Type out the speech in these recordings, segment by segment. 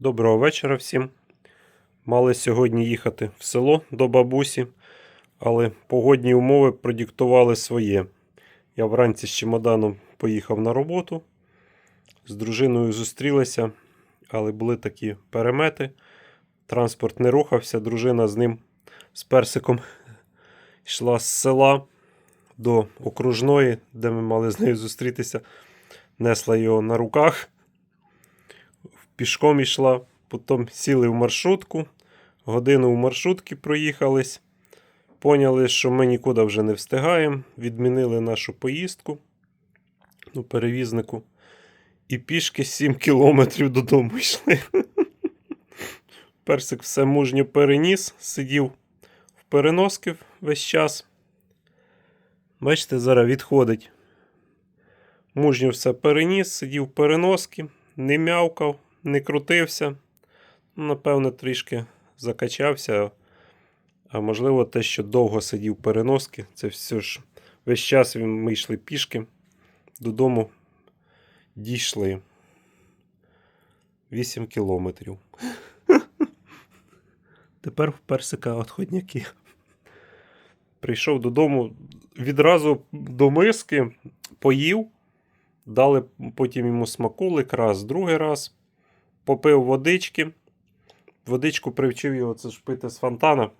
Доброго вечора всім. Мали сьогодні їхати в село до бабусі, але погодні умови продиктували своє. Я вранці з чемоданом поїхав на роботу, з дружиною зустрілися, але були такі перемети. Транспорт не рухався, дружина з ним, з персиком, йшла з села до окружної, де ми мали з нею зустрітися, несла його на руках пішком йшла, потім сіли в маршрутку, годину в маршрутці проїхались, поняли, що ми нікуди вже не встигаємо, відмінили нашу поїздку ну, перевізнику. І пішки 7 кілометрів додому йшли. Персик все мужньо переніс, сидів в переноски весь час. Бачите, зараз відходить. Мужньо все переніс, сидів в переноски, не мявкав, не крутився. Ну, Напевно, трішки закачався. А можливо, те, що довго сидів переноски, це все ж весь час ми йшли пішки. Додому дійшли 8 кілометрів. Тепер в персика отходняки. Прийшов додому відразу до миски, поїв, дали потім йому смакулик раз, другий раз попив водички. Водичку привчив його це ж пити з фонтана.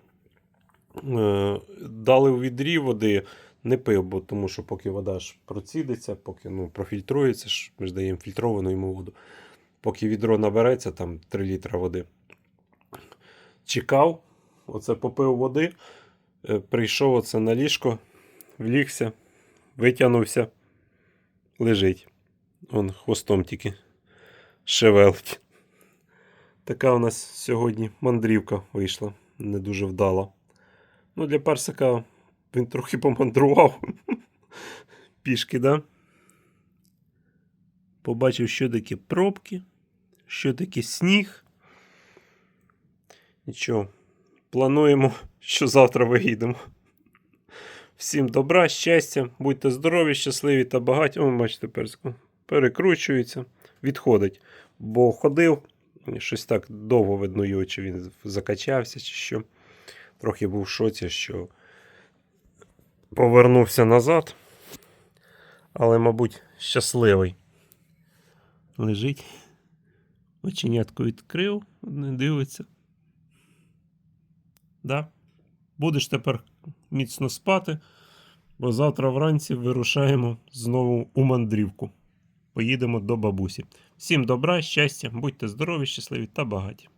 Е, Дали у відрі води, не пив, бо тому що поки вода ж процідиться, поки ну, профільтрується, ж, ми ж даємо фільтровану йому воду. Поки відро набереться, там 3 літра води. Чекав, оце попив води, е, прийшов оце на ліжко, влігся, витягнувся, лежить. Он хвостом тільки шевелить. Така у нас сьогодні мандрівка вийшла, не дуже вдала. Ну, для персика він трохи помандрував. Пішки, да? Побачив, що таке пробки, що таке сніг. Нічого, плануємо, що завтра виїдемо. Всім добра, щастя, будьте здорові, щасливі та багаті. О, бачите, персику. Перекручується, відходить. Бо ходив, щось так довго видно його, чи він закачався, чи що. Трохи був в шоці, що повернувся назад. Але, мабуть, щасливий. Лежить. Оченятку відкрив, не дивиться. Да? Будеш тепер міцно спати, бо завтра вранці вирушаємо знову у мандрівку. Поїдемо до бабусі. Всім добра, щастя, будьте здорові, щасливі та багаті.